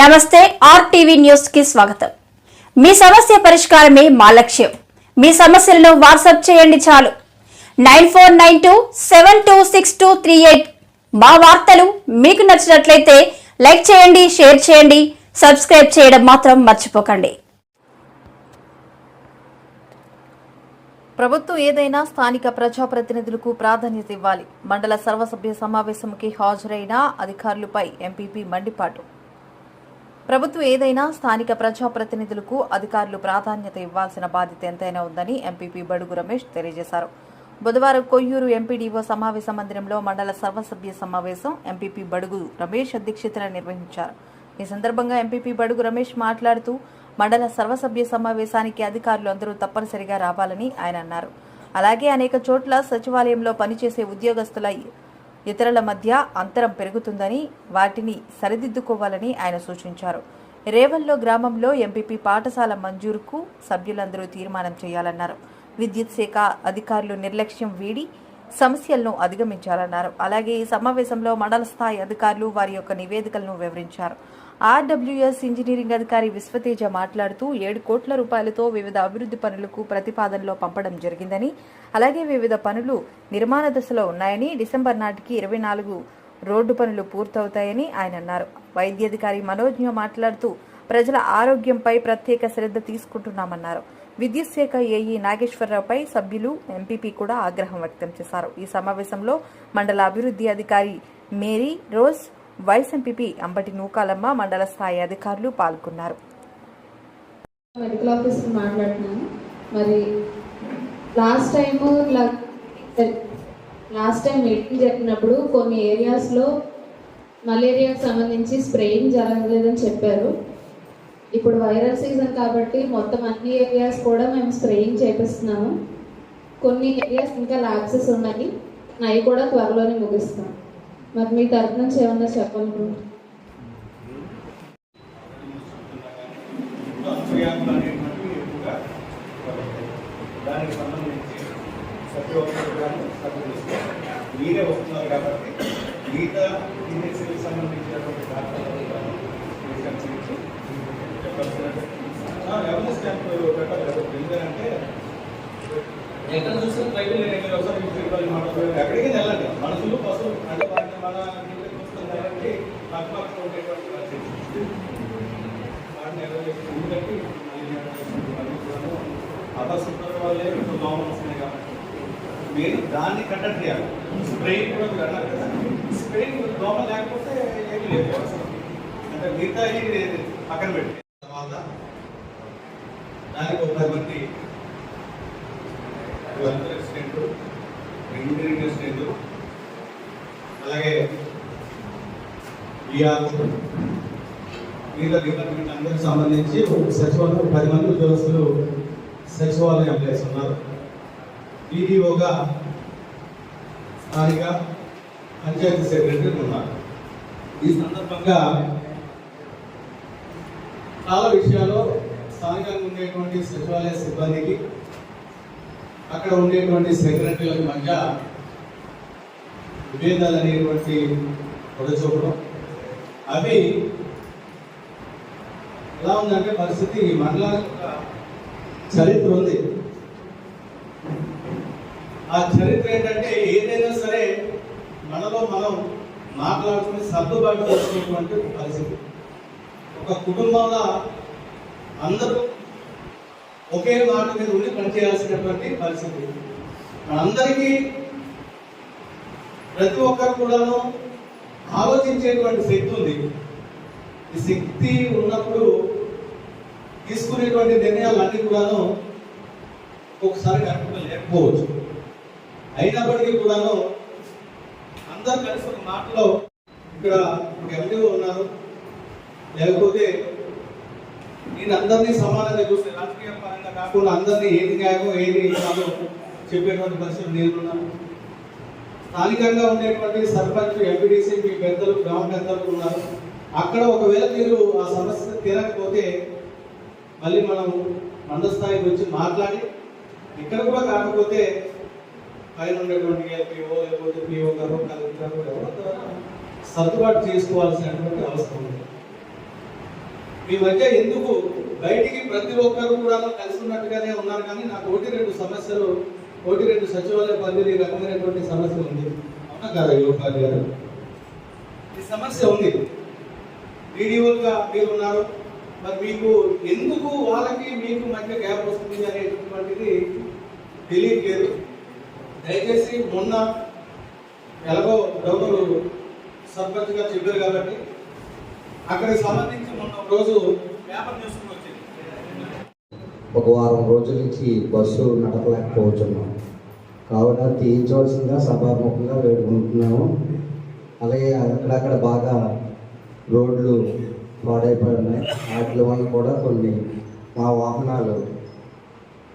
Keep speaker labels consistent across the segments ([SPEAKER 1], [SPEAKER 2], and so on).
[SPEAKER 1] నమస్తే ఆర్టీవీ న్యూస్కి స్వాగతం. మీ సమస్య పరిష్కారమే మా లక్ష్యం. మీ సమస్యలను వాట్సాప్ చేయండి చాలు. Nine four nine two seven two six two three eight మా వార్తలు మీకు నచ్చినట్లయితే లైక్ చేయండి షేర్ చేయండి సబ్స్క్రైబ్ చేయడం మాత్రం మర్చిపోకండి.
[SPEAKER 2] ప్రభుత్వం ఏదైనా స్థానిక ప్రజాప్రతినిధులకు ప్రాధాన్యత ఇవ్వాలి. మండల సర్వసభ్య సమావేశంకి హాజరైన అధికారులపై ఎంపీపీ మండిపాటు. ప్రభుత్వం ఏదైనా స్థానిక ప్రజాప్రతినిధులకు అధికారులు ప్రాధాన్యత ఇవ్వాల్సిన బాధ్యత ఎంతైనా ఉందని ఎంపీపీ బడుగు రమేష్ తెలియజేశారు. బుధవారం కొయ్యూరు ఎంపీడీఓ సమావేశ మందిరంలో మండల సర్వసభ్య సమావేశం ఎంపీపీ బడుగు రమేష్ అధ్యక్షతన నిర్వహించారు. ఈ సందర్భంగా ఎంపీపీ బడుగు రమేష్ మాట్లాడుతూ మండల సర్వసభ్య సమావేశానికి అధికారులు అందరూ తప్పనిసరిగా రావాలని ఆయన అన్నారు. అలాగే అనేక చోట్ల సచివాలయంలో పనిచేసే ఉద్యోగస్తుల ఇతరుల మధ్య అంతరం పెరుగుతుందని వాటిని సరిదిద్దుకోవాలని ఆయన సూచించారు. రేవల్లో గ్రామంలో ఎంపీపీ పాఠశాల మంజూరుకు సభ్యులందరూ తీర్మానం చేయాలన్నారు. విద్యుత్ శాఖ అధికారులు నిర్లక్ష్యం వీడి సమస్యలను అధిగమించాలన్నారు. అలాగే ఈ సమావేశంలో మండల స్థాయి అధికారులు వారి యొక్క నివేదికలను వివరించారు. ఆర్డబ్ల్యూఎస్ ఇంజనీరింగ్ అధికారి విశ్వతేజ మాట్లాడుతూ ఏడు కోట్ల రూపాయలతో వివిధ అభివృద్ధి పనులకు ప్రతిపాదనలో పంపడం జరిగిందని అలాగే వివిధ పనులు నిర్మాణ దశలో ఉన్నాయని డిసెంబర్ నాటికి ఇరవై నాలుగు రోడ్డు పనులు పూర్తవుతాయని ఆయన అన్నారు. వైద్యాధికారి మనోజ్ఞ మాట్లాడుతూ ప్రజల ఆరోగ్యంపై ప్రత్యేక శ్రద్ధ తీసుకుంటున్నామన్నారు. విద్యుత్ శాఖ ఏఈ నాగేశ్వరరావుపై సభ్యులు ఎంపీపీ కూడా ఆగ్రహం వ్యక్తం చేశారు. ఈ సమావేశంలో మండల అభివృద్ధి అధికారి Mary Rose vice MPP Ambati Nookalamma మండల స్థాయి అధికారులు పాల్గొన్నారు.
[SPEAKER 3] మెడికల్ ఆఫీసర్ మాట్లాడుతున్నాను. మరి last time last time meeting జరిపినప్పుడు కొన్ని ఏరియాస్లో మలేరియాకు సంబంధించి స్ప్రేయింగ్ జరగలేదని చెప్పారు. ఇప్పుడు వైరల్ సీజన్ కాబట్టి మొత్తం అన్ని ఏరియాస్ కూడా మేము స్ప్రేయింగ్ చేపిస్తున్నాము. కొన్ని ఏరియాస్ ఇంకా ల్యాబ్సెస్ ఉన్నాయి. అవి కూడా త్వరలోనే ముగిస్తాం. మరి మీ తరపు నుంచి ఏమన్నా చెప్పాలనుకుంటున్నాను
[SPEAKER 4] ఎక్కువగా దానికి సంబంధించి ప్రతి ఒక్కరు మీరే వస్తున్నారు కాబట్టి మిగతా ఇండస్ట్రీకి సంబంధించినటువంటి డాక్టర్లు కూడా అవేర్నెస్ క్యాంప్ పెట్టాలి ఎందుకంటే ఎక్కడ చూస్తే ట్రైన్ ఏరియాలో ఒకసారి ఎక్కడికి వెళ్ళండి. మనుషులు పశువులు అంటే మన ఇంటికి వస్తుంది కాబట్టి ఉండేటువంటి పరిస్థితి వాటిని ఎందుకంటే అపశుభ్రత వల్లే ఇప్పుడు దోమలు వస్తున్నాయి కాబట్టి మీరు దాన్ని కండక్ట్ చేయాలి స్ప్రేయింగ్ కూడా మీరు అన్నారు కదా స్ప్రేయింగ్ దోమ లేకపోతే ఏమి లేదు అంటే మిగతా ఏమి పక్కన పెట్టి తర్వాత దానికి ఒక పది మంది వెల్ఫేర్ అసిస్టెంట్ ఇంజనీరింగ్ అలాగే విఆర్ డిపార్ట్మెంట్ అందరికి సంబంధించి సచివాలయం పది మంది ఉద్యోగస్తులు సచివాలయం ఎంప్లాయీస్ ఉన్నారు. ఈడీఓగా స్థానిక పంచాయతీ సెక్రటరీ ఉన్నారు. ఈ సందర్భంగా చాలా విషయాల్లో స్థానికంగా ఉండేటువంటి సచివాలయ సిబ్బందికి అక్కడ ఉండేటువంటి సెక్రటరీల మధ్య విభేదాలు అనేటువంటి పొడచూపడం అవి ఎలా ఉందంటే పరిస్థితి ఈ చరిత్ర ఉంది. ఆ చరిత్ర ఏంటంటే ఏదైనా సరే మనలో మనం మాట్లాడుకుని సర్దుబాటు చేసుకునేటువంటి పరిస్థితి. ఒక కుటుంబంలో అందరూ ఒకే మాట మీద ఉండి పనిచేయాల్సినటువంటి పరిస్థితి. మనందరికీ ప్రతి ఒక్కరు కూడాను ఆలోచించేటువంటి శక్తి ఉంది. ఈ శక్తి ఉన్నప్పుడు తీసుకునేటువంటి నిర్ణయాలు అన్ని కూడాను ఒకసారి కరెక్ట్గా లేకపోవచ్చు. అయినప్పటికీ కూడాను అందరు కలిసి ఒక మాటలో ఇక్కడ ఒక ఎండిఓ ఉన్నారు. లేకపోతే నేను అందరినీ సమానంగా చూస్తే రాజకీయ పరంగా కాకుండా అందరినీ ఏది న్యాయమో ఏది కాదో చెప్పేటువంటి పరిస్థితులు నేనున్నాను స్థానికంగా ఉండేటువంటి సర్పంచ్ ఎంపీడీసీ మీ పెద్దలు గ్రామ పెద్దలు ఉన్నారు. అక్కడ ఒకవేళ మీరు ఆ సమస్య తీరకపోతే మళ్ళీ మనం మండల స్థాయికి వచ్చి మాట్లాడి ఇక్కడ కూడా కాకపోతే పైన ఉండేటువంటి పిఓ లేకపోతే పిఓ గారు కలెక్టర్ ఎవరో సర్దుబాటు చేసుకోవాల్సినటువంటి అవసరం ఉంది. మీ మధ్య ఎందుకు బయటికి ప్రతి ఒక్కరు కూడా కలిసి ఉన్నట్టుగానే ఉన్నారు కానీ నాకు ఒకటి రెండు సమస్యలు ఒకటి రెండు సచివాలయ పరిధి రకమైనటువంటి సమస్య ఉంది. అవునా కదా యువపాలి గారు. ఈ సమస్య ఉంది. వీడియోలుగా మీరు ఉన్నారు మరి మీకు ఎందుకు వాళ్ళకి మీకు మధ్య గ్యాప్ వస్తుంది అనేటటువంటిది తెలియట్లేదు. దయచేసి మొన్న ఎలాగో డబ్బులు సర్పంచ్ గారు చెప్పారు కాబట్టి అక్కడికి సంబంధించి మొన్న ఒక రోజు పేపర్ న్యూస్
[SPEAKER 5] ఒక వారం రోజుల నుంచి బస్సు నడపలేకపోతున్నాం. కావున తీయించవలసిందిగా సభాముఖంగా వేడుకుంటున్నాము. అలాగే అక్కడక్కడ బాగా రోడ్లు పాడైపోయి ఉన్నాయి వాటి వల్ల కూడా కొన్ని మా వాహనాలు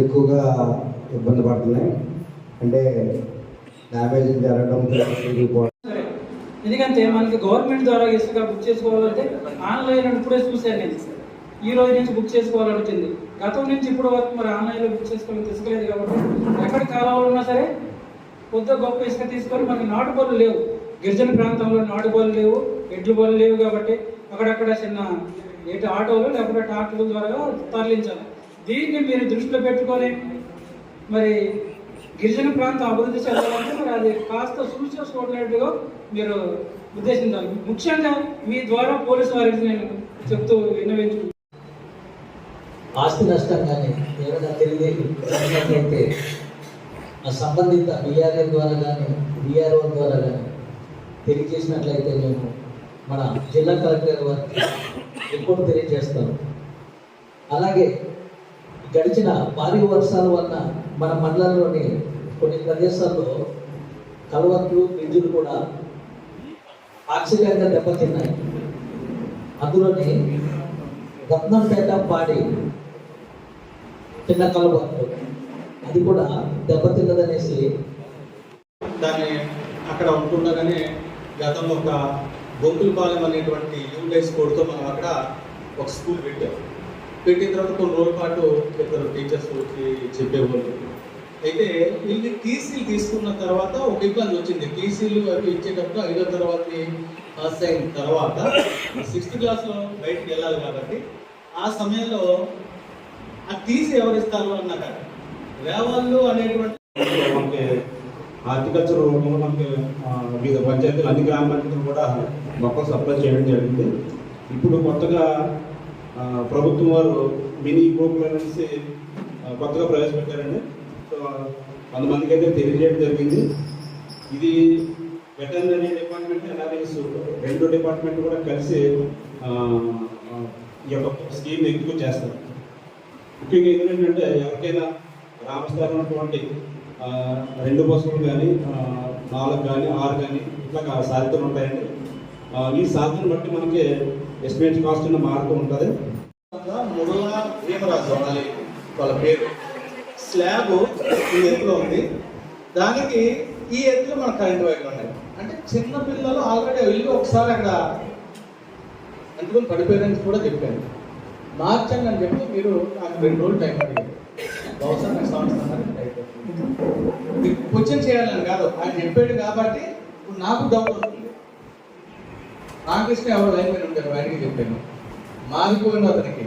[SPEAKER 5] ఎక్కువగా ఇబ్బంది పడుతున్నాయి. అంటే డ్యామేజ్ జరగడం
[SPEAKER 6] ఎందుకంటే మనకి గవర్నమెంట్ ద్వారా ఇసుక బుక్ చేసుకోవాలంటే ఆన్లైన్ ఇప్పుడే చూశాను నేను. ఈ రోజు నుంచి బుక్ చేసుకోవాలని వచ్చింది. గతం నుంచి ఇప్పుడు వరకు మరి ఆన్లైన్లో బుక్ చేసుకొని తీసుకోలేదు కాబట్టి ఎక్కడ కావాలన్నా ఉన్నా సరే కొద్ది గొప్ప ఇసుక తీసుకొని మనకి నాటు బళ్ళు లేవు. గిరిజన ప్రాంతంలో నాటు బళ్ళు లేవు ఎడ్లు బళ్ళు లేవు కాబట్టి అక్కడక్కడ చిన్న ఎటు ఆటోలు లేకపోతే ట్రాక్టర్ల ద్వారా తరలించాలి. దీన్ని మీరు దృష్టిలో పెట్టుకొని మరి గిరిజన ప్రాంతం అభివృద్ధి చెందాలంటే మరి అది కాస్త చూసి మీరు ఉద్దేశించాలి. ముఖ్యంగా మీ ద్వారా పోలీసు వారికి నేను చెప్తూ విన్నవించు
[SPEAKER 7] ఆస్తి నష్టం కానీ ఏమైనా తిరిగి జరిగినట్లయితే ఆ సంబంధిత బీఆర్ఏ ద్వారా కానీ బీఆర్ఓ ద్వారా కానీ తెలియజేసినట్లయితే మేము మన జిల్లా కలెక్టర్ వారికి రిపోర్ట్ తెలియజేస్తాము. అలాగే గడిచిన భారీ వర్షాల వలన మన మండలంలోని కొన్ని ప్రదేశాల్లో కలవట్లు బ్రిడ్జులు కూడా ఆక్సిజన్గా దెబ్బతిన్నాయి. అందులోని రత్నంపేట పాడి చిన్న కలవట్లు అది కూడా దెబ్బతిన్నదనేసి
[SPEAKER 4] దాన్ని అక్కడ ఉంటుండగానే గతంలో ఒక గోకులపాలెం అనేటువంటి యూనిట్ స్కూల్తో మనం అక్కడ ఒక స్కూల్ పెట్టాం. పెట్టిన తర్వాత కొన్ని రోజుల పాటు ఇద్దరు టీచర్స్ వచ్చి చెప్పేవాళ్ళు. అయితే వీళ్ళకి టీసీలు తీసుకున్న తర్వాత ఒక ఇబ్బంది వచ్చింది. టీసీలు అవి ఇచ్చేటప్పుడు ఐదో తరగతి పాస్ అయిన తర్వాత సిక్స్త్ క్లాస్లో బయటకు వెళ్ళాలి కాబట్టి ఆ సమయంలో ఆ తీసి ఎవరు ఇస్తారు అన్నాక రేవాళ్ళు అనేటువంటి
[SPEAKER 8] మనకి హార్టికల్చర్ రూపంలో మనకి వివిధ పంచాయతీలు అన్ని గ్రామ పంచాయతీలు కూడా మొక్కలు సప్లై చేయడం జరిగింది. ఇప్పుడు కొత్తగా ప్రభుత్వం వారు మినీ గ్రూపులు అనేసి కొత్తగా ప్రవేశపెట్టారండి. సో కొంతమందికి అయితే తెలియజేయడం జరిగింది. ఇది వెటర్నరీ డిపార్ట్మెంట్ ఎన్ఆర్ఎస్ రెండు డిపార్ట్మెంట్ కూడా కలిసి ఈ యొక్క స్కీమ్ ఎక్కువ చేస్తారు? ముఖ్యంగా ఏంటంటే ఎవరికైనా గ్రామస్థాయిలో ఉన్నటువంటి రెండు బస్సులు కానీ నాలుగు కానీ ఆరు కానీ ఇట్లా సాధ్యతలు ఉంటాయండి. ఈ సాధ్యతను బట్టి మనకి ఎస్టిమేట్ కాస్ట్ మారుతూ ఉంటుంది.
[SPEAKER 4] మురుల భీమరాజు వాళ్ళ వాళ్ళ పేరు. స్లాబ్ ఈ ఎత్తులో ఉంది. దానికి ఈ ఎత్తులో మన కరెంట్ వైర్లు ఉన్నాయి. అంటే చిన్న పిల్లలు ఆల్రెడీ వెళ్ళి ఒకసారి అక్కడ అందుకని పడిపోయారని కూడా చెప్పాను మార్చండి అని చెప్పి మీరు నాకు రెండు రోజులు టైం అడిగారు బహుశా నెక్స్ట్ సంవత్సరం క్వశ్చన్ చేయాలని కాదు. ఆయన చెప్పాడు కాబట్టి ఇప్పుడు నాకు డౌట్ వస్తుంది. రామకృష్ణ ఎవరు లైన్ మీద ఉంటారు? ఆయనకి చెప్పాను. మారిపోయిన అతనికి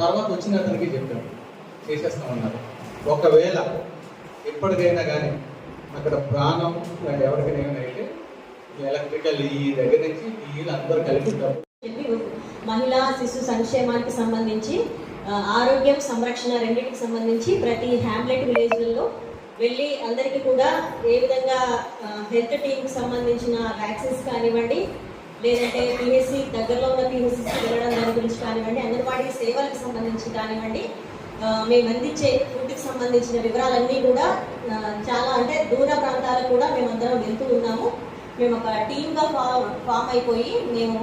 [SPEAKER 4] తర్వాత వచ్చిన అతనికి చెప్పాను. చేసేస్తామన్నారు. ఒకవేళ ఎప్పటికైనా కానీ అక్కడ ప్రాణం ఎవరికైనా అయితే ఎలక్ట్రికల్ ఈ దగ్గర నుంచి వీళ్ళందరూ కలిపి
[SPEAKER 9] మహిళా శిశు సంక్షేమానికి సంబంధించి ఆరోగ్యం సంరక్షణ రెండింటికి సంబంధించి ప్రతి హ్యామ్లెట్ విలేజ్లలో వెళ్ళి అందరికీ కూడా ఏ విధంగా హెల్త్ టీమ్కి సంబంధించిన వ్యాక్సిన్స్ కానివ్వండి లేదంటే పిహెసి దగ్గరలో ఉన్న పిహెసికి వెళ్ళడం దాని గురించి కానివ్వండి అంగన్వాడీ సేవలకు సంబంధించి కానివ్వండి మేము అందించే ఫుడ్కి సంబంధించిన వివరాలన్నీ కూడా చాలా అంటే దూర ప్రాంతాలకు కూడా మేమందరం వెళ్తూ ఉన్నాము. మేము ఒక టీమ్గా ఫామ్ ఫామ్ అయిపోయి మేము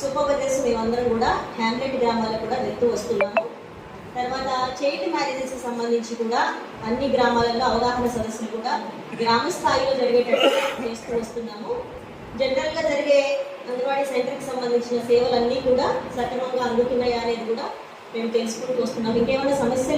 [SPEAKER 9] సూపర్వైజర్స్ మేమందరం కూడా హ్యామ్లెట్ గ్రామాలకు కూడా వెళ్తూ వస్తున్నాము. తర్వాత చైల్డ్ మ్యారేజెస్ సంబంధించి కూడా అన్ని గ్రామాలలో అవగాహన సదస్సులు కూడా గ్రామ స్థాయిలో జరిగేటట్టు చేస్తూ వస్తున్నాము. జనరల్గా జరిగే అంగన్వాడీ సెంటర్కి సంబంధించిన సేవలన్నీ కూడా సక్రమంగా అందుతున్నాయా అనేది కూడా మేము తెలుసుకుంటూ వస్తున్నాం ఇంకేమైనా సమస్యలు